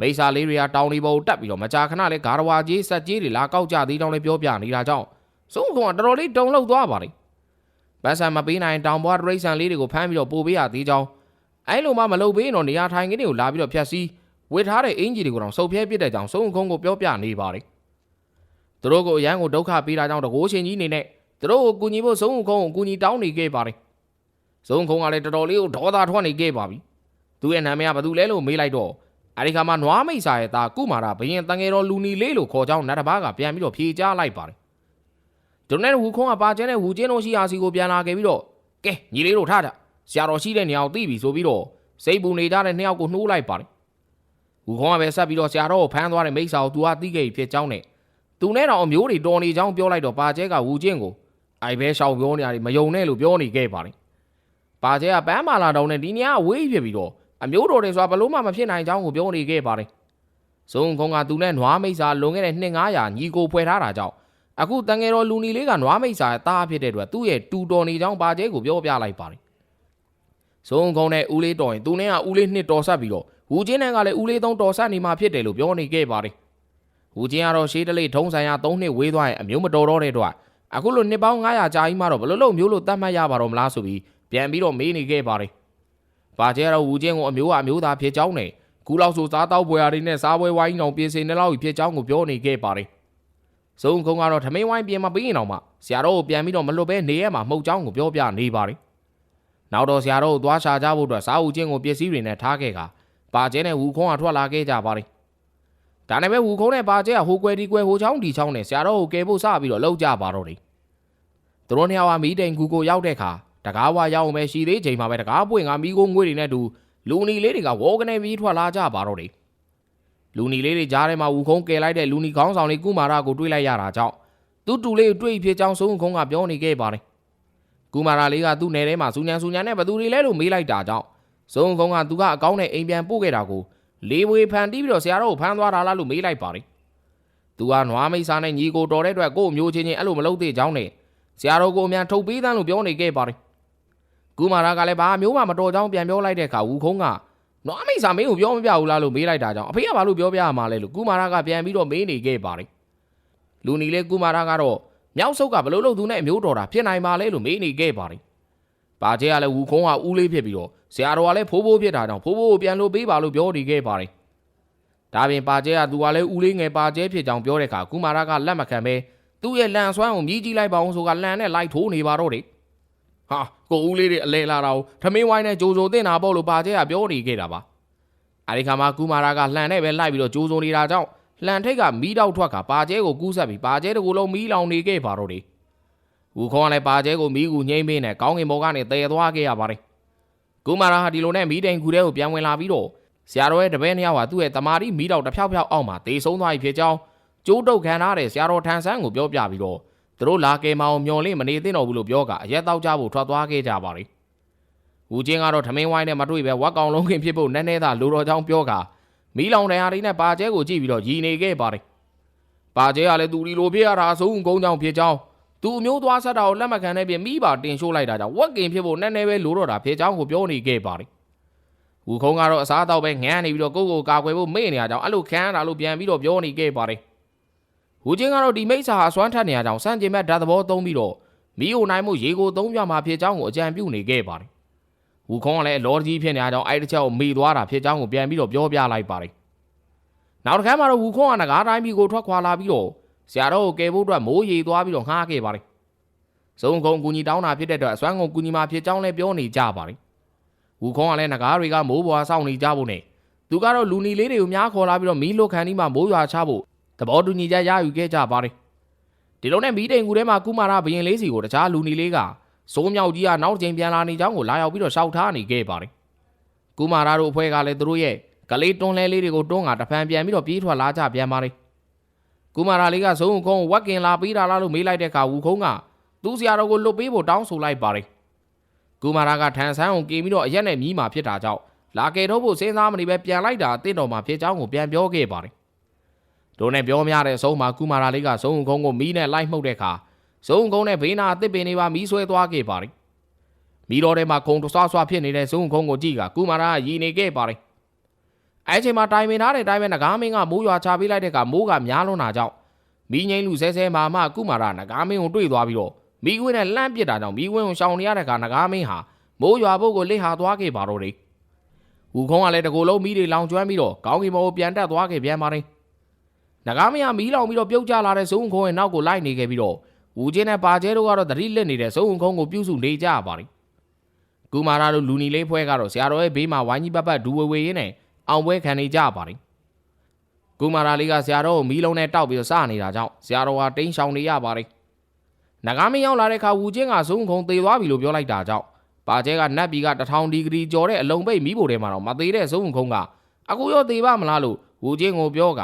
မိစ္ဆာလေးတွေကတောင်ဒီပေါ်တက်ပြီးတော့မကြာခဏလဲဂါရဝါကြီးဆက်ကြီးတွေလာကောက်ကြသေးကြောင်းလည်းပြောပြနေတာကြောင့် ဇုံကုန်းကတော်တော်လေးတုံလှုပ်သွားပါတယ်ဗတ်ဆန်မပေးနိုင်တောင်ဘွားတရိတ်ဆန်လေးတွေကိုဖမ်းပြီးတော့ပို့ပေးရသေးကြောင်းအဲ့လိုမှမလုပ်ပေးရင်တော့နေရာထိုင်ခင်းတွေကိုလာပြီးတော့ဖျက်ဆီးဝစ်ထားတဲ့အင်ဂျီတွေကိုတော့စုပ်ဖြဲပစ်တဲ့ကြောင်းဇုံကုန်းကိုပြောပြနေပါတယ်သူတို့ကိုအရန်ကိုဒုက္ခပေးတာကြောင့်တကိုးရှင်ကြီးနေနဲ့သူတို့ကိုကူညီဖို့ဇုံကုန်းကိုကူညီတောင်းနေခဲ့ပါတယ်ဇုံကုန်းကလည်းတော်တော်လေးကိုဒေါသထွက်နေခဲ့ပါပြီသူရဲ့နာမည်ကဘာလို့လဲလို့မေးလိုက်တော့အဲဒီခါမှာနွားမိတ်စာရဲ့သားကုမာရဘရင်တန်ငယ်တော်လူနီလေးလို့ခေါ်ကြောင်းနတ်တစ်ပါးကပြန်ပြီးတော့ဖြေကြားလိုက်ပါတယ် ဒုနဲ့ဝူခုံးကပါကျဲနဲ့ဝူကျင်းတို့ရှိရာစီကိုပြန်လာခဲ့ပြီးတော့ကဲညီလေးတို့ထားကြဆရာတော်ရှိတဲ့နေရာကိုသိပြီဆိုပြီးတော့စိတ်ပူနေကြတဲ့နှစ်ယောက်ကိုနှိုးလိုက်ပါတယ်ဝူခုံးကပဲဆက်ပြီးတော့ဆရာတော်ကိုဖမ်းသွားတဲ့မိတ်စာကိုသူကသိခဲ့ဖြစ်ကြောင်းနဲ့သူနဲ့တော့အမျိုးတွေတော်နေကြောင်းပြောလိုက်တော့ပါကျဲကဝူကျင်းကိုအိုက်ဘဲရှောက်ပြောနေရတယ်မယုံနဲ့လို့ပြောနေခဲ့ပါတယ်ပါကျဲကပန်းမာလာတောင်းနဲ့ဒီနေရာဝေးဖြစ်ပြီးတော့အမျိုးတော်တွေဆိုတာဘလို့မှမဖြစ်နိုင်ကြောင်းကိုပြောနေခဲ့ပါတယ်ဇုံကုန်းကသူနဲ့နွားမိတ်စာလွန်ခဲ့တဲ့နှစ်900ညီကိုဖွဲ့ထားတာကြောင့် အခုတန်ငယ်တော်လူနီလေးကနွားမိတ်စာတားဖြစ်တဲ့အတွက်သူ့ရဲ့တူတော်နေကြောင်းပါကျဲကိုပြောပြလိုက်ပါတယ်ဇုံကုန်းနဲ့ဦးလေးတော်ရင်သူနဲ့ကဦးလေးနှစ်တော်ဆက်ပြီးတော့ဟူချင်းနဲ့ကလည်းဦးလေးသုံးတော်ဆက်နေမှာဖြစ်တယ်လို့ပြောနေခဲ့ပါတယ်ဟူချင်းကတော့ရှေးတလေးထုံးဆိုင်ရာ3နှစ်ဝေးသွားရင်အမျိုးမတော်တော့တဲ့အတွက်အခုလိုနှစ်ပေါင်း900ကြာကြီးမှတော့ဘလို့လို့မျိုးလို့တတ်မှတ်ရပါတော့မလားဆိုပြီးပြန်ပြီးတော့မေးနေခဲ့ပါတယ်။ဘာကျဲတော့ဝူချင်းကိုအမျိုးအမျိုးသားဖြစ်ကြောင်းနဲ့ကူလောက်ဆိုစားတောက်ပွဲရာတွေနဲ့စားပွဲဝိုင်းအောင်ပြင်ဆင်နေလောက်ဖြစ်ကြောင်းကိုပြောနေခဲ့ပါတယ်။ စုံခုံကတော့ထမင်းဝိုင်းပြင်မပြီးရင်တော့မှဆရာတော်ကိုပြန်ပြီးတော့မလွတ်ပဲနေရမှာမှုတ်ကြောင်းကိုပြောပြနေပါတယ်။နောက်တော့ဆရာတော်ကိုသွားရှာကြဖို့အတွက်စားဦးချင်းကိုပစ္စည်းတွေနဲ့ထားခဲ့ကဘာကျဲနဲ့ဝူခုံးကထွက်လာခဲ့ကြပါတယ်။ဒါနဲ့ပဲဝူခုံးနဲ့ဘာကျဲကဟိုကွယ်ဒီကွယ်ဟိုချောင်းဒီချောင်းနဲ့ဆရာတော်ကိုကယ်ဖို့စပြီးတော့လောက်ကြပါတော့တယ်။သူတို့နှစ်ယောက်ကမီးတိမ်ကူကိုရောက်တဲ့အခါတကားဝါရောက်အောင်ပဲရှိသေးချိန်မှာပဲတကားပွင့်ကမီးကိုငွေတွေနဲ့တူလူနီလေးတွေကဝေါကနေပြီးထွက်လာကြပါတော့တယ် လူနီလေးတွေကြားထဲမှာဝူခုံးကယ်လိုက်တဲ့လူနီခေါင်းဆောင်လေးကုမာရကိုတွေးလိုက်ရတာကြောင့်သူ့တူလေးကိုတွေးဖြစ်ကြောင်းဆုံးခုံးကပြောနေခဲ့ပါတယ်ကုမာရလေးကသူ့နယ်ထဲမှာစူညံစူညံနဲ့ဘသူတွေလဲလို့မေးလိုက်တာကြောင့်ဆုံးခုံးကသူကအကောင်းနဲ့အိမ်ပြန်ပို့ခဲ့တာကိုလေးဝေဖန်တီးပြီးတော့ဆရာတော်ကိုဖမ်းသွားတာလားလို့မေးလိုက်ပါတယ်သူကနွားမိတ်စာနဲ့ညီကိုတော်တဲ့အတွက်ကို့မျိုးချင်းချင်းအဲ့လိုမလုပ်သေးကြောင်းနဲ့ဆရာတော်ကိုအမြန်ထုတ်ပေးသန်းလို့ပြောနေခဲ့ပါတယ်ကူမာရာကလည်းဘာမျိုးမှမတော်ကြောင်းပြန်ပြောလိုက်တဲ့အခါဝူခုံးက နွားမိတ်စာမင်းကိုပြောမပြဘူးလားလို့မေးလိုက်တာကြောင့်အဖေကဘာလို့ပြောပြရမှာလဲလို့ကူမာရာကပြန်ပြီးတော့မေးနေခဲ့ပါတယ်လူနီလေးကူမာရာကတော့မြောက်ဆုပ်ကဘလို့လို့သူနဲ့အမျိုးတော်တာဖြစ်နိုင်ပါလဲလို့မေးနေခဲ့ပါတယ်ပါကျဲကလည်းဝူခုံးကဦးလေးဖြစ်ပြီးတော့ဆရာတော်ကလည်းဖိုးဖိုးဖြစ်တာကြောင့်ဖိုးဖိုးကိုပြန်လို့ပေးပါလို့ပြောနေခဲ့ပါတယ်ဒါပြင်ပါကျဲကသူကလည်းဦးလေးငယ်ပါကျဲဖြစ်ကြောင်းပြောတဲ့အခါကူမာရာကလက်မခံပဲသူ့ရဲ့လန်ဆွမ်းကိုမြည်ကြည့်လိုက်ပါအောင်ဆိုကလန်နဲ့လိုက်ထိုးနေပါတော့တယ်ဟာ ကိုဦးလေးတွေအလဲလာတာကိုထမင်းဝိုင်းနဲ့ကြိုးစိုးတင်တာပေါ့လို့ပါကျဲကပြောနေခဲ့တာပါအဲဒီခါမှာကူမာရာကလှန်နဲ့ပဲလိုက်ပြီးတော့ကြိုးစိုးနေတာကြောင့်လှန်ထိတ်ကမီးတောက်ထွက်ကပါကျဲကိုကူးဆက်ပြီးပါကျဲတကူလုံးမီးလောင်နေခဲ့ပါတော့တယ်ဝူခေါ်ကလည်းပါကျဲကိုမီးကူငိမ့်ပေးနဲ့ကောင်းကင်ဘော်ကနေတည်သွားခဲ့ရပါတယ်ကူမာရာဟာဒီလိုနဲ့မီးတိမ်ကူထဲကိုပြန်ဝင်လာပြီးတော့ဆရာတော်ရဲ့တပည့်နှစ်ယောက်ဟာသူ့ရဲ့တမာတိမီးတောက်တစ်ဖြောက်ဖြောက်အောက်မှာတေဆုံးသွားပြီဖြစ်ကြောင်းကျိုးတုတ်ခံထားတဲ့ဆရာတော်ထန်ဆန်းကိုပြောပြပြီးတော့ သူတို့လာကယ်မအောင်မျော်လင့်မနေသင့်တော့ဘူးလို့ပြောကအရက်တောက်ကြဖို့ထွက်သွားခဲ့ကြပါလိမ့်။ဦးချင်းကတော့ထမင်းဝိုင်းနဲ့မတွေ့ပဲဝက်ကောင်လုံးခင်ဖြစ်ဖို့နည်းနည်းသာလိုတော်ကြောင်းပြောကမီးလောင်တရားတွေနဲ့ပါကျဲကိုကြည့်ပြီးတော့ရည်နေခဲ့ပါလိမ့်။ပါကျဲကလည်းသူဒီလိုဖြစ်ရတာဆုံးကုန်းကြောင်ဖြစ်ကြောင်းသူအမျိုးသွားဆက်တာကိုလက်မခံတဲ့ပြင်မိပါတင်ရှိုးလိုက်တာကြောင့်ဝက်ကင်ဖြစ်ဖို့နည်းနည်းပဲလိုတော့တာဖြစ်ကြောင်းကိုပြောနေခဲ့ပါလိမ့်။ဦးခုံးကတော့အစားအသောက်ပဲငန်းနေပြီးတော့ကိုယ့်ကိုယ်ကာကွယ်ဖို့မေ့နေရကြောင်းအဲ့လိုခံရတာလို့ပြန်ပြီးတော့ပြောနေခဲ့ပါလိ မ့်။ဟူချင်းကတော့ဒီမိစ္ဆာဟာစွမ်းထက်နေရကြောင်းစန့်ကျင်မဲ့ဓာတ်သဘောသုံးပြီးတော့မိအိုနိုင်မှုရေကိုသုံးပြမှာဖြစ်ကြောင်းကိုအကြံပြုနေခဲ့ပါတယ်။ဟူခုံးကလည်းလော်ကြီးဖြစ်နေရကြောင်းအဲ့တစ်ချက်ကိုမေ့သွားတာဖြစ်ကြောင်းကိုပြန်ပြီးတော့ပြောပြလိုက်ပါတယ်။နောက်တစ်ခါမှတော့ဟူခုံးကငကားတိုင်းပြည်ကိုထွက်ခွာလာပြီးတော့ဆရာတော်ကိုကယ်ဖို့အတွက်မိုးရေသွားပြီးတော့ငှားခဲ့ပါတယ်။စုံကုံကူညီတောင်းတာဖြစ်တဲ့အတွက်အစွမ်းကုန်ကူညီမှာဖြစ်ကြောင်းလည်းပြောနေကြပါတယ်။ဟူခုံးကလည်းငကားတွေကမိုးပွားစောင့်နေကြဖို့နဲ့သူကတော့လူနီလေးတွေကိုများခေါ်လာပြီးတော့မီးလွတ်ခန်းဒီမှာမိုးရွာချဖို့ သဘောတူညီချက်ရယူခဲ့ကြပါတယ်ဒီလိုနဲ့မီးတိမ်ကူထဲမှာကုမာရဘရင်လေးစီကိုတခြားလူနီလေးကစိုးမြောက်ကြီးကနောက်ချိန်ပြန်လာနေကြောင်းကိုလာရောက်ပြီးတော့ရှောက်ထားနေခဲ့ပါတယ်ကုမာရတို့အဖွဲ့ကလည်းသူတို့ရဲ့ကလေးတွန်းလဲလေးတွေကိုတွန်းကတဖန်ပြန်ပြီးတော့ပြေးထွက်လာကြပြန်ပါလေကုမာရလေးကဇုံကုန်းဝက်ကင်လာပေးတာလားလို့မေးလိုက်တဲ့အခါဝူခုံးကသူ့ဆရာတော်ကိုလွတ်ပေးဖို့တောင်းဆိုလိုက်ပါလေကုမာရကထန်ဆန်းကိုကေးပြီးတော့အရက်နဲ့မြီးမာဖြစ်တာကြောင့်လာကယ်တော့ဖို့စဉ်းစားမနေပဲပြန်လိုက်တာအင့်တော်မှာဖြစ်ကြောင်းကိုပြန်ပြောခဲ့ပါတယ် တို့နဲ့ပြောများတဲ့အဆုံးမှာကုမာရလေးကဇုံကုန်းကိုမီးနဲ့လိုက်မှုတ်တဲ့အခါဇုံကုန်းနဲ့ဘေးနာအစ်စ်ပင်တွေပါမီးဆွဲသွားခဲ့ပါတယ်မီးတော်ထဲမှာခုံတဆွားဆွားဖြစ်နေတဲ့ဇုံကုန်းကိုကြည့်ကကုမာရကရည်နေခဲ့ပါတယ်အဲချိန်မှာတိုင်ပင်ထားတဲ့အတိုင်းပဲငကားမင်းကမိုးရွာချပေးလိုက်တဲ့ကမိုးကများလွန်းတာကြောင့်မိငိမ့်လူဆဲဆဲမာမကုမာရငကားမင်းကိုတွေ့သွားပြီးတော့မိကွင်းနဲ့လှမ်းပစ်တာကြောင့်မိကွင်းကိုရှောင်နေရတဲ့ကငကားမင်းဟာမိုးရွာဖို့ကိုလစ်ဟာသွားခဲ့ပါတော့တယ်။ဟူခုံးကလည်းတကူလုံးမိတွေလောင်ကျွမ်းပြီးတော့ကောင်းကင်ဘုံကိုပြန်တက်သွားခဲ့ပြန်ပါတယ်။ ငကားမင်းကမီးလောင်ပြီးတော့ပြုတ်ကျလာတဲ့ဇုံခုံးရဲ့နောက်ကိုလိုက်နေခဲ့ပြီးတော့ဟူချင်းနဲ့ပါကျဲတို့ကတော့သတိလစ်နေတဲ့ဇုံခုံးကိုပြုစုနေကြပါတယ်။ကုမာရတို့လူနီလေးဖွဲကတော့ဆရာတော်ရဲ့ဘေးမှာဝိုင်းကြီးပတ်ပတ်ဒူဝေဝေရင်းနဲ့အောင်ပွဲခံနေကြပါတယ်။ကုမာရာလေးကဆရာတော်ကိုမီးလုံးနဲ့တောက်ပြီးတော့စနေတာကြောင့်ဆရာတော်ဟာတိန်းရှောင်နေရပါတယ်။နဂါမင်းရောက်လာတဲ့အခါဝူချင်းကဇုံခုံသေသွားပြီလို့ပြောလိုက်တာကြောင့်ပါကျဲကနတ်ပြည်ကတထောင်ဒီဂရီကျော်တဲ့အလုံပိတ်မီးပိုထဲမှာတော့မသေးတဲ့ဇုံခုံကအခုရောသေပါမလားလို့ဝူချင်းကိုပြောက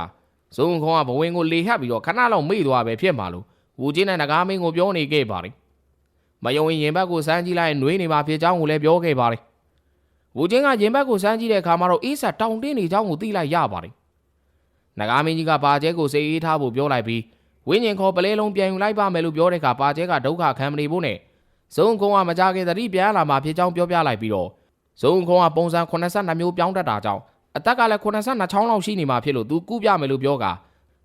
ဇုံခုံကဘဝင်ကိုလေဟပ်ပြီးတော့ခဏလောက်မေ့သွားပဲဖြစ်မှာလို့ဝူချင်းနဲ့နဂါမင်းကိုပြောနေခဲ့ပါတယ်။မယုံရင်ရင်ဘက်ကိုစမ်းကြည့်လိုက်ရင်နှွေးနေမှာဖြစ်ကြောင်းကိုလည်းပြောခဲ့ပါတယ်။ဝူချင်းကရင်ဘက်ကိုစမ်းကြည့်တဲ့အခါမှာတော့အေးဆက်တောင်တင်းနေကြောင်းကိုသိလိုက်ရပါတယ်။နဂါမင်းကြီးကပါကျဲကိုစေးအေးထားဖို့ပြောလိုက်ပြီးဝင်းကျင်ခေါ်ပလဲလုံးပြန်ယူလိုက်ပါမယ်လို့ပြောတဲ့အခါပါကျဲကဒုက္ခခံမနေဖို့နဲ့ဇုံကုန်းကမကြခင်သတိပြန်လာမှဖြစ်ကြောင်းပြောပြလိုက်ပြီးတော့ဇုံကုန်းကပုံစံ82မျိုးပြောင်းတတ်တာကြောင့် အသက်ကလည်း82ချောင်းလောက်ရှိနေမှဖြစ်လို့သူကူးပြမယ်လို့ပြောက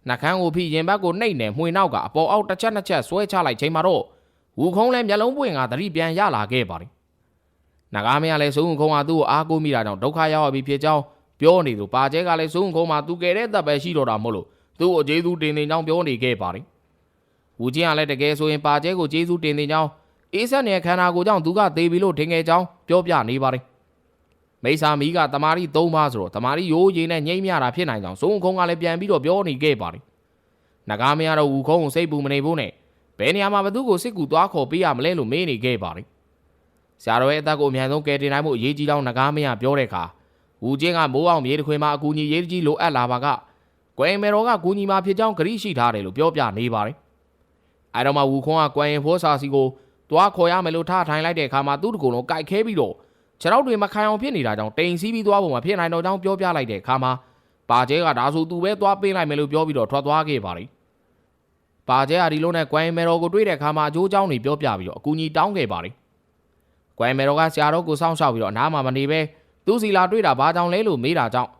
နှကန်းကိုဖိရင်ဘက်ကိုနှိပ်နေမှွေနောက်ကအပေါ်အောက်တစ်ချက်နှစ်ချက်ဆွဲချလိုက်ချိန်မှာတော့ဝူခုံးလည်းမျက်လုံးပွင့်ကသတိပြန်ရလာခဲ့ပါတယ်နဂါမင်းကလည်းစိုးုံခုံးကသူ့ကိုအားကိုးမိတာကြောင့်ဒုက္ခရောက်ရပြီဖြစ်ကြောင်းပြောနေသူပါကျဲကလည်းစိုးုံခုံးမှာသူကယ်တဲ့တပ်ပဲရှိတော့တာမို့လို့သူ့ကိုကျေးဇူးတင်တင်ကြောင်းပြောနေခဲ့ပါတယ်။ဝူချင်းကလည်းတကယ်ဆိုရင်ပါကျဲကိုကျေးဇူးတင်တင်ကြောင်းအေးဆက်နေတဲ့ခန္ဓာကိုယ်ကြောင့်သူကသေပြီလို့ထင်ခဲ့ကြောင်းပြောပြနေပါတယ်။ မိစ္ဆာမီးကတမာရီ၃ပါးဆိုတော့တမာရီရိုးရည်နဲ့ငိမ့်မြတာဖြစ်နိုင်ကြောင်းစိုးုံခုံးကလည်းပြန်ပြီးတော့ပြောနေခဲ့ပါတယ်။နဂါမင်းကတော့ဝူခုံးကိုစိတ်ပူမနေဖို့နဲ့ဘယ်နေရာမှာဘသူ့ကိုစစ်ကူသွားခေါ်ပေးရမလဲလို့မေးနေခဲ့ပါတယ်။ဆရာတော်ရဲ့အသက်ကိုအမြန်ဆုံးကယ်တင်နိုင်မှုအရေးကြီးကြောင်းငကားမင်းကပြောတဲ့အခါဝူချင်းကမိုးအောင်မြေတစ်ခွင်မှာအကူအညီရေးကြီးလိုအပ်လာပါကကွယ်မေတော်ကကူညီမှာဖြစ်ကြောင်းဂရိရှိထားတယ်လို့ပြောပြနေပါတယ်။အဲတော့မှဝူခွန်ကကွယ်ရင်ဖိုးစာစီကိုတွားခေါ်ရမယ်လို့ထားထိုင်လိုက်တဲ့အခါမှာသူ့တကူလုံးကြိုက်ခဲပြီးတော့ ခြေထောက်တွေမခံအောင်ဖြစ်နေတာကြောင့်တိမ်စီးပြီးသွားပုံမှာဖြစ်နိုင်တော့ကြောင်းပြောပြလိုက်တဲ့အခါမှာပါကျဲကဒါဆိုသူပဲသွားပေးလိုက်မယ်လို့ပြောပြီးတော့ထွက်သွားခဲ့ပါတယ်။ပါကျဲကဒီလိုနဲ့ကွယ်မေတော်ကိုတွေ့တဲ့အခါမှာအကျိုးကြောင်းတွေပြောပြပြီးတော့အကူအညီတောင်းခဲ့ပါတယ်။ကွယ်မေတော်ကဆရာတော်ကိုစောင့်ရှောက်ပြီးတော့အနားမှာမနေပဲသူ့စီလာတွေ့တာဘာကြောင့်လဲလို့မေးတာကြောင့်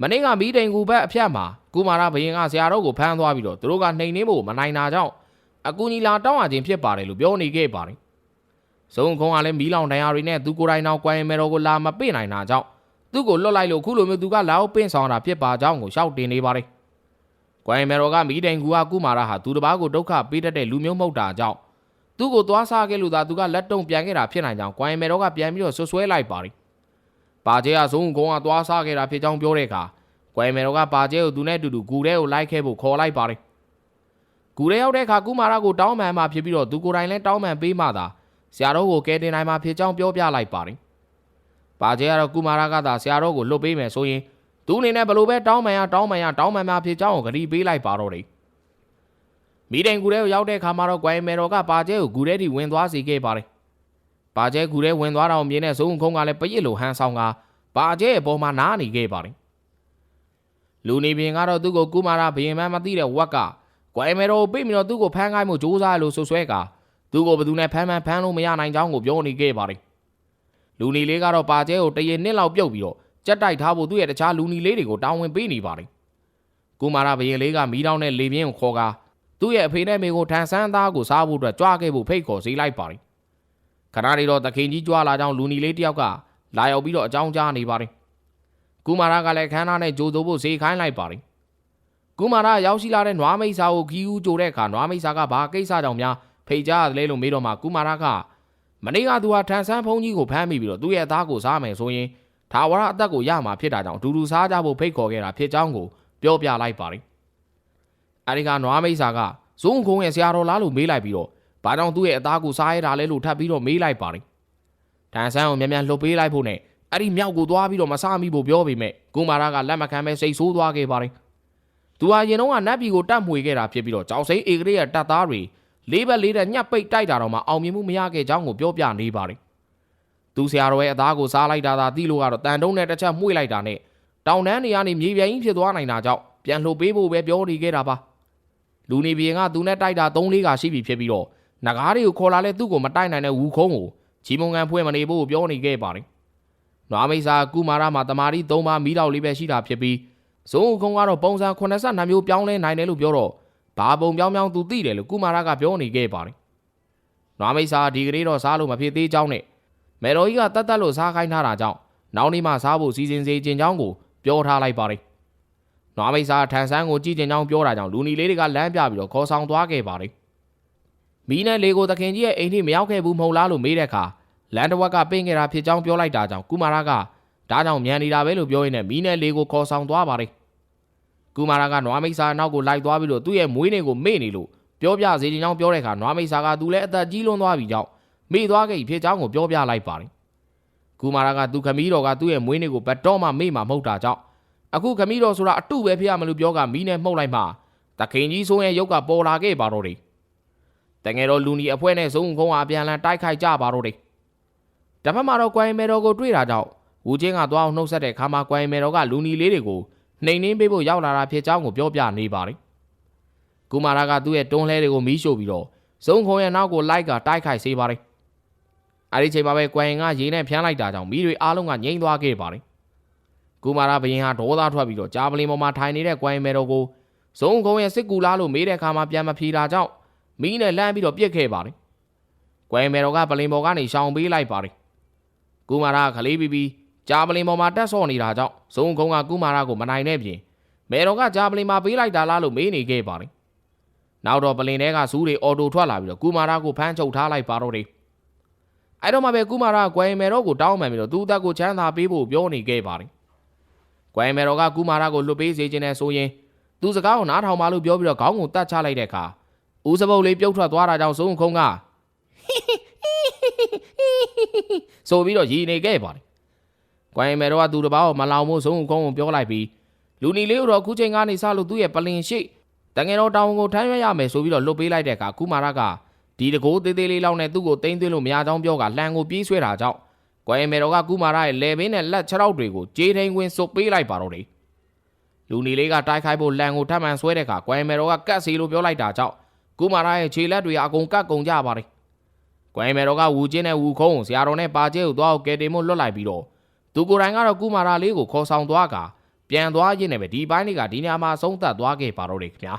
မနေ့ကမီးတိန်ကူဘက်အဖြတ်မှာကုမာရဘရင်ကဆရာတော်ကိုဖမ်းသွားပြီးတော့သူတို့ကနှိမ်နှင်းဖို့မနိုင်တာကြောင့်အကူကြီးလာတောင်းရခြင်းဖြစ်ပါတယ်လို့ပြောနေခဲ့ပါတယ်။ ဇုံခုံကလည်းမီးလောင်တရားတွေနဲ့သူကိုယ်တိုင်တော့ကွယ်မေတော်ကိုလာမပင့်နိုင်တာကြောင့်သူ့ကိုလွတ်လိုက်လို့ခုလိုမျိုးသူကလာအောင်ပင့်ဆောင်တာဖြစ်ပါကြောင်းကိုရှောက်တင်နေပါတယ်။ကွယ်မေတော်ကမီးတိန်ကူကကုမာရဟာသူတစ်ပါးကိုဒုက္ခပေးတတ်တဲ့လူမျိုးမဟုတ်တာကြောင့်သူ့ကိုသွားစားခဲ့လို့သာသူကလက်တုံပြန်ခဲ့တာဖြစ်နိုင်ကြောင်းကွမ်မဲတော်ကပြန်ပြီးတော့ဆွဆွဲလိုက်ပါတယ်။ပါကျဲကဇုံကုန်းကသွားစားခဲ့တာဖြစ်ကြောင်းပြောတဲ့အခါကွမ်မဲတော်ကပါကျဲကိုသူနဲ့အတူတူဂူထဲကိုလိုက်ခဲ့ဖို့ခေါ်လိုက်ပါတယ်။ဂူထဲရောက်တဲ့အခါကုမာရကိုတောင်းပန်မှဖြစ်ပြီးတော့သူကိုယ်တိုင်လည်းတောင်းပန်ပေးမှသာ ဆရာတော်ကိုကယ်တင်နိုင်မှာဖြစ်ကြောင်းပြောပြလိုက်ပါတယ်။ပါကျဲကတော့ကုမာရကသာဆရာတော်ကိုလွတ်ပေးမယ်ဆိုရင်သူအနေနဲ့ဘလို့ပဲတောင်းပန်ရတောင်းပန်ရတောင်းပန်မှဖြစ်ကြောင်းကိုဂရီပေးလိုက်ပါတော့တယ်။မီတိုင်ကူထဲကိုရောက်တဲ့အခါမှာတော့ကွယ်မေတော်ကပါကျဲကိုဂူထဲထိဝင်သွားစေခဲ့ပါတယ်။ပါကျဲဂူထဲဝင်သွားတော့မြင်တဲ့ဇုံခုံးကလည်းပရစ်လိုဟန်ဆောင်ကပါကျဲရဲ့ပေါ်မှာနားနေခဲ့ပါတယ်။လူနေပြင်ကတော့သူ့ကိုကုမာရဘရင်မန်းမသိတဲ့ဝက်ကကွယ်မေတော်ကိုပြိပြီးတော့သူ့ကိုဖမ်းခိုင်းမှုစူးစမ်းလို့ဆွဆွဲက သူ့ကိုဘယ်သူနဲ့ဖမ်းမှန်းဖမ်းလို့မရနိုင်ကြောင်းကိုပြောနေခဲ့ပါတယ်။လူနေလေးကတော့ပါကျဲကိုတရေနှစ်လောက်ပြုတ်ပြီးတော့ကြက်တိုက်ထားဖို့သူ့ရဲ့တခြားလူနေလေးတွေကိုတောင်းဝင်ပေးနေပါတယ်။ကုမာရဘရင်လေးကမီးတောင်းတဲ့လေပြင်းကိုခေါ်ကာသူ့ရဲ့အဖေနဲ့မိကိုထန်ဆန်းသားကိုစားဖို့အတွက်ကြွားခဲ့ဖို့ဖိတ်ခေါ်စေလိုက်ပါတယ်။ခဏနေတော့သခင်ကြီးကြွားလာကြောင်းလူနီလေးတယောက်ကလာရောက်ပြီးတော့အကြောင်းကြားနေပါတယ်။ကုမာရကလည်းခန်းသားနဲ့ကြိုးစိုးဖို့ဈေးခိုင်းလိုက်ပါတယ်။ကုမာရရောက်ရှိလာတဲ့နွားမိတ်စာကိုခီးဦးကြိုတဲ့အခါနွားမိတ်စာကဘာကိစ္စကြောင့်များ ဖိတ်ကြားရတယ်လို့မေးတော့မှကုမာရကမနေ့ကသူဟာထန်ဆန်းဖုန်းကြီးကိုဖမ်းမိပြီးတော့သူ့ရဲ့သားကိုစားမယ်ဆိုရင်ထာဝရအသက်ကိုရမှာဖြစ်တာကြောင့်အတူတူစားကြဖို့ဖိတ်ခေါ်ခဲ့တာဖြစ်ကြောင်းကိုပြောပြလိုက်ပါတယ်။အဲဒီကနွားမိတ်စာကဇုံခုံရဲ့ဆရာတော်လားလို့မေးလိုက်ပြီးတော့ဘာကြောင့်သူ့ရဲ့အသားကိုစားရတာလဲလို့ထပ်ပြီးတော့မေးလိုက်ပါတယ်။တန်ဆန်းကိုမြန်မြန်လှုပ်ပေးလိုက်ဖို့နဲ့အဲ့ဒီမြောက်ကိုသွားပြီးတော့မစားမိဖို့ပြောပေမဲ့ကုမာရကလက်မခံပဲစိတ်ဆိုးသွားခဲ့ပါတယ်သူဟာရင်တော့ကနတ်ပြည်ကိုတတ်မှွေခဲ့တာဖြစ်ပြီးတော့ကြောင်စိမ့်ဧကရေရဲ့တပ်သားတွေ လေးဘက်လေးတဲ့ညှပ်ပိတ်တိုက်တာတော့မှအောင်မြင်မှုမရခဲ့ကြောင်းကိုပြောပြနေပါတယ်သူဆရာတော်ရဲ့အသားကိုစားလိုက်တာသာသိလို့ကတော့တန်တုံးနဲ့တစ်ချက်မှွေလိုက်တာနဲ့တောင်တန်းနေရာနေမြေပြိုင်ကြီးဖြစ်သွားနိုင်တာကြောင့်ပြန်လှုပ်ပေးဖို့ပဲပြောနေခဲ့တာပါလူနေပြင်ကသူနဲ့တိုက်တာ၃လေးကရှိပြီဖြစ်ပြီးတော့နဂါးတွေကိုခေါ်လာလဲသူ့ကိုမတိုက်နိုင်တဲ့ဝူခုံးကိုချီမုံကန်ဖွဲ့မနေဖို့ပြောနေခဲ့ပါတယ်နွားမိတ်စာကုမာရမှာတမာရီ၃ပါးမီးတော်လေးပဲရှိတာဖြစ်ပြီးဇုံခုံကတော့ပုံစံ82မျိုးပြောင်းလဲနိုင်တယ်လို့ပြောတော့ ဘာပုံပြောင်းပြောင်းသူသိတယ်လို့ကုမာရကပြောနေခဲ့ပါတယ်နွားမိတ်စာဒီကလေးတော့စားလို့မဖြစ်သေးကြောင်းနဲ့မေတော်ကြီးကတတ်တတ်လို့စားခိုင်းထားတာကြောင့်နောက်နေ့မှစားဖို့စီစဉ်စေခြင်းကြောင်းကိုပြောထားလိုက်ပါတယ်နွားမိတ်စာထန်ဆန်းကိုကြည့်ခြင်းကြောင်းပြောတာကြောင့်လူနီလေးတွေကလမ်းပြပြီးတော့ခေါ်ဆောင်သွားခဲ့ပါတယ်မီးနဲ့လေကိုသခင်ကြီးရဲ့အိမ်ထိမရောက်ခဲ့ဘူးမဟုတ်လားလို့မေးတဲ့အခါလန်တဝက်ကပင့်ခဲ့တာဖြစ်ကြောင်းပြောလိုက်တာကြောင့်ကုမာရကဒါကြောင့်မြန်နေတာပဲလို့ပြောရင်းနဲ့မီးနဲ့လေကိုခေါ်ဆောင်သွားပါတယ် ကုမာရကနွားမိတ်စာနောက်ကိုလိုက်သွားပြီးတော့သူ့ရဲ့မွေးနေ့ကိုမေ့နေလို့ပြောပြစေခြင်းကြောင့်ပြောတဲ့အခါနွားမိတ်စာကသူလည်းအသက်ကြီးလွန်းသွားပြီကြောင့်မေ့သွားခဲ့ပြီဖြစ်ကြောင်းကိုပြောပြလိုက်ပါတယ်ကုမာရကသူခမီးတော်ကသူ့ရဲ့မွေးနေ့ကိုဘတ်တော့မှမေ့မှာမဟုတ်တာကြောင့်အခုခမီးတော်ဆိုတာအတုပဲဖြစ်ရမလို့ပြောကမီးနဲ့မှုတ်လိုက်မှတခင်ကြီးဆိုးရဲ့ရုပ်ကပေါ်လာခဲ့ပါတော့တယ်တငယ်တော်လူနီအဖွဲနဲ့ဇုံခုံးအားပြန်လန်တိုက်ခိုက်ကြပါတော့တယ်တပတ်မှာတော့ကွိုင်းမဲတော်ကိုတွေ့တာကြောင့်ဝူချင်းကသွားအောင်နှုတ်ဆက်တဲ့ခါမှာကွိုင်းမဲတော်ကလူနီလေးတွေကို နှိမ်နှင်းပေးဖို့ရောက်လာတာဖြစ်ကြောင်းကိုပြောပြနေပါတယ်ကုမာရကသူ့ရဲ့တွန်းလှဲတွေကိုမီးရှို့ပြီးတော့ဇုံခုံရဲ့နောက်ကိုလိုက်ကတိုက်ခိုက်စေပါတယ်အဲဒီချိန်မှာပဲကွိုင်းကရေနဲ့ဖျန်းလိုက်တာကြောင့်မီးတွေအားလုံးကငြိမ်းသွားခဲ့ပါတယ်ကုမာရဘရင်ဟာဒေါသထွက်ပြီးတော့ကြားပလင်ပေါ်မှာထိုင်နေတဲ့ကွိုင်းမဲတော်ကိုဇုံခုံရဲ့စစ်ကူလားလို့မေးတဲ့အခါမှာပြန်မဖြေတာကြောင့်မီးနဲ့လှမ်းပြီးတော့ပြစ်ခဲ့ပါတယ်ကွိုင်းမဲတော်ကပလင်ပေါ်ကနေရှောင်ပေးလိုက်ပါတယ်ကုမာရကလေးပြီးပြီး ကြားပလင်ပေါ်မှာတက်ဆော့နေတာကြောင့်ဇုံခုံကကုမာရကိုမနိုင်တဲ့ပြင်မဲတော်ကကြားပလင်မှာပေးလိုက်တာလားလို့မေးနေခဲ့ပါတယ်နောက်တော့ပလင်ထဲကစူးတွေအော်တိုထွက်လာပြီးတော့ကုမာရကိုဖမ်းချုပ်ထားလိုက်ပါတော့တယ်အဲ့တော့မှပဲကုမာရကွိုင်းမဲတော်ကိုတောင်းပန်ပြီးတော့သူ့အသက်ကိုချမ်းသာပေးဖို့ပြောနေခဲ့ပါတယ်ကွိုင်းမဲတော်ကကုမာရကိုလွတ်ပေးစေခြင်းနဲ့ဆိုရင်သူစကားကိုနားထောင်ပါလို့ပြောပြီးတော့ခေါင်းကိုတတ်ချလိုက်တဲ့အခါဦးစပုတ်လေးပြုတ်ထွက်သွားတာကြောင့်ဇုံခုံကဆိုပြီးတော့ရည်နေခဲ့ပါတယ်။ ကွိုင်းမဲတော့ကသူတစ်ပါးကိုမလောင်မို့ဇုံခုံကိုပြောလိုက်ပြီးလူနီလေးတော့ခုချိန်ကနေစလို့သူ့ရဲ့ပလင်ရှိတငယ်တော်တောင်ကိုထမ်းရွက်ရမယ်ဆိုပြီးတော့လွတ်ပေးလိုက်တဲ့အခါကုမာရကဒီတကိုးသေးသေးလေးလောက်နဲ့သူ့ကိုတင်းသွင်းလို့မရကြောင်းပြောကလှန်ကိုပြေးဆွဲတာကြောင့်ကွိုင်းမဲတော်ကကုမာရရဲ့လေဘင်းနဲ့လက်ခြေထောက်တွေကိုကြေးထိန်ခွင်းစုပ်ပေးလိုက်ပါတော့တယ်။လူနီလေးကတိုက်ခိုက်ဖို့လန်ကိုထပ်မံဆွဲတဲ့အခါကွိုင်းမဲတော်ကကတ်စီလို့ပြောလိုက်တာကြောင့်ကုမာရရဲ့ခြေလက်တွေအကုန်ကတ်ကုန်ကြပါတယ်။ကွိုင်းမဲတော်ကဝူချင်းနဲ့ဝူခုံးကိုဆရာတော်နဲ့ပါကျဲကိုသွားအောင်ကယ်တင်မှုလွတ်လိုက်ပြီးတော့ သူကိုယ်တိုင်ကတော့ကုမာရလေးကိုခေါ်ဆောင်သွားကပြန်သွားရင်းနဲ့ပဲဒီပိုင်းလေးကဒီညမှာဆုံးသက်သွားခဲ့ပါတော့တယ်ခင်ဗျာ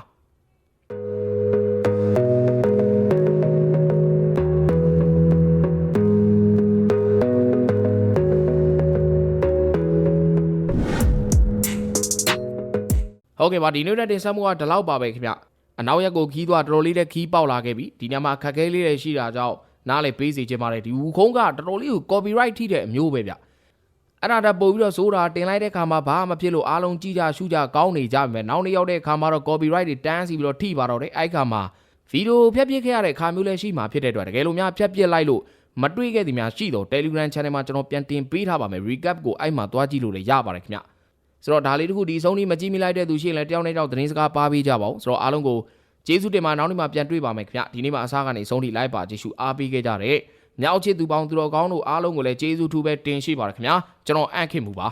ဟုတ်ကဲ့ပါဒီနေ့နဲ့တင်ဆက်မှုကဒီလောက်ပါပဲခင်ဗျအနောက်ရက်ကိုခီးသွားတော်တော်လေးတဲ့ခီးပေါက်လာခဲ့ပြီဒီညမှာခက်ခဲလေးတွေရှိတာကြောင့်နားလေပေးစီခြင်းပါတယ်ဒီဝူခုံးကတော်တော်လေးကို copyright ထိတဲ့အမျိုးပဲဗျ အဲ့ဒါတက်ပို့ပြီးတော့စိုးတာတင်လိုက်တဲ့ခါမှာဘာမှမဖြစ်လို့အားလုံးကြည့်ကြရှုကြကောင်းနေကြပြီမဲ့နောက်နေ့ရောက်တဲ့ခါမှာတော့ copyright တွေတန်းစီပြီးတော့ထိပါတော့တယ်အဲ့ခါမှာဗီဒီယိုဖြတ်ပစ်ခဲ့ရတဲ့ခါမျိုးလည်းရှိမှာဖြစ်တဲ့အတွက်တကယ်လို့များဖြတ်ပစ်လိုက်လို့မတွေ့ခဲ့သည်များရှိတော့ Telegram Channel မှာကျွန်တော်ပြန်တင်ပေးထားပါမယ် recap ကိုအဲ့မှာသွားကြည့်လို့လည်းရပါတယ်ခင်ဗျဆိုတော့ဒါလေးတခုဒီဆုံးนี้မကြည့်မိလိုက်တဲ့သူရှိရင်လည်းတယောက်နဲ့တယောက်သတင်းစကားပါပေးကြပါဦးဆိုတော့အားလုံးကိုကျေးဇူးတင်ပါနောက်နေ့မှပြန်တွေ့ပါမယ်ခင်ဗျဒီနေ့မှအစားကနေဆုံးထိလိုက်ပါကြည့်ရှုအားပေးခဲ့ကြတဲ့ မြောက်ချစ်သူပေါင်းသူတော်ကောင်းတို့အားလုံးကိုလည်းကျေးဇူးထူးပဲတင်ရှိပါတယ်ခင်ဗျာကျွန်တော်အန့်ခင်မူပါ